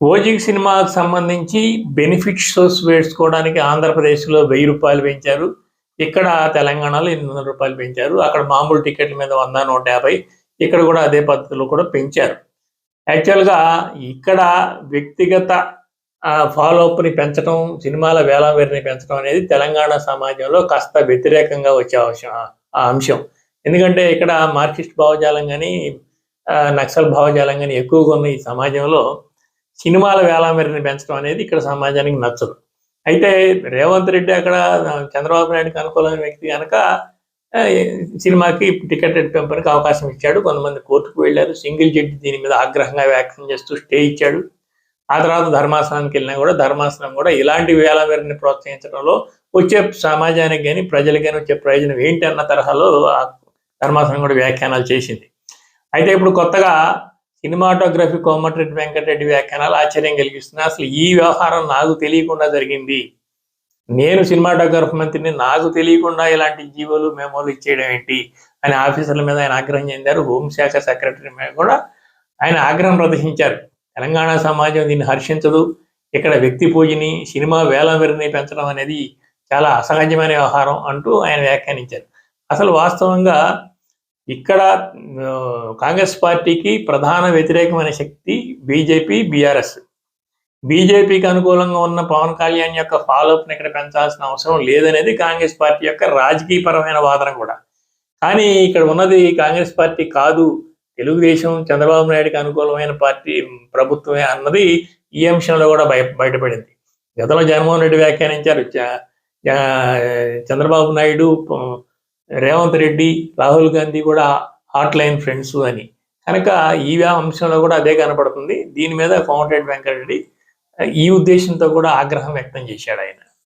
ఓజింగ్ సినిమాకు సంబంధించి benefit shows వేసుకోవడానికి ఆంధ్రప్రదేశ్లో వెయ్యి రూపాయలు పెంచారు. ఇక్కడ తెలంగాణలో ఎనిమిది వందల రూపాయలు పెంచారు. అక్కడ మామూలు టికెట్ల మీద వంద నూట యాభై ఇక్కడ కూడా అదే పద్ధతిలో కూడా పెంచారు. యాక్చువల్గా ఇక్కడ వ్యక్తిగత ఫాలోఅప్ని పెంచడం సినిమాల వేలావేరిని పెంచడం అనేది తెలంగాణ సమాజంలో కాస్త వ్యతిరేకంగా వచ్చే అవసరం ఆ అంశం. ఎందుకంటే ఇక్కడ మార్క్సిస్ట్ భావజాలం కానీ నక్సల్ భావజాలం కానీ ఎక్కువగా ఉన్న ఈ సమాజంలో సినిమాల వేలామెరిని పెంచడం అనేది ఇక్కడ సమాజానికి నచ్చదు. అయితే రేవంత్ రెడ్డి అక్కడ చంద్రబాబు నాయుడుకి అనుకూలమైన వ్యక్తి కనుక సినిమాకి టికెట్ పెంపడానికి అవకాశం ఇచ్చాడు. కొంతమంది కోర్టుకు వెళ్ళారు. సింగిల్ జడ్జి దీని మీద ఆగ్రహంగా వ్యాఖ్యం చేస్తూ స్టే ఇచ్చాడు. ఆ తర్వాత ధర్మాసనానికి వెళ్ళినా కూడా ధర్మాసనం కూడా ఇలాంటి వేలామెరిని ప్రోత్సహించడంలో వచ్చే సమాజానికి కానీ ప్రజలకు కానీ వచ్చే ప్రయోజనం ఏంటి అన్న తరహాలో ధర్మాసనం కూడా వ్యాఖ్యానాలు చేసింది. అయితే ఇప్పుడు కొత్తగా సినిమాటోగ్రఫీ కోమటిరెడ్డి వెంకటరెడ్డి వ్యాఖ్యానాలు ఆశ్చర్యం కలిగిస్తున్నాయి. అసలు ఈ వ్యవహారం నాకు తెలియకుండా జరిగింది. నేను సినిమాటోగ్రఫీ మంత్రిని నాకు తెలియకుండా ఇలాంటి జీవోలు మెమోలు ఇచ్చేయడం ఏంటి? అని ఆఫీసర్ల మీద ఆయన ఆగ్రహం చెందారు. హోంశాఖ సెక్రటరీ మీద కూడా ఆయన ఆగ్రహం ప్రదర్శించారు. తెలంగాణ సమాజం దీన్ని హర్షించదు. ఇక్కడ వ్యక్తి పూజని సినిమా వేలమెరిని పెంచడం అనేది చాలా అసహజమైన వ్యవహారం అంటూ ఆయన వ్యాఖ్యానించారు. అసలు వాస్తవంగా ఇక్కడ కాంగ్రెస్ పార్టీకి ప్రధాన వ్యతిరేకమైన శక్తి బీజేపీ బీఆర్ఎస్. బీజేపీకి అనుకూలంగా ఉన్న పవన్ కళ్యాణ్ యొక్క ఫాలోఅప్ని ఇక్కడ పెంచాల్సిన అవసరం లేదనేది కాంగ్రెస్ పార్టీ యొక్క రాజకీయపరమైన వాదన కూడా. కానీ ఇక్కడ ఉన్నది కాంగ్రెస్ పార్టీ కాదు. తెలుగుదేశం చంద్రబాబు నాయుడుకి అనుకూలమైన పార్టీ ప్రభుత్వమే అన్నది ఈ అంశంలో కూడా బయ బయటపడింది. గతంలో జగన్మోహన్ రెడ్డి వ్యాఖ్యానించారు. చంద్రబాబు నాయుడు రేవంత్ రెడ్డి రాహుల్ గాంధీ కూడా హాట్ లైన్ ఫ్రెండ్స్ అని. కనుక ఈ అంశంలో కూడా అదే కనపడుతుంది. దీని మీద కోమటిరెడ్డి వెంకటరెడ్డి ఈ ఉద్దేశంతో కూడా ఆగ్రహం వ్యక్తం చేశాడు ఆయన.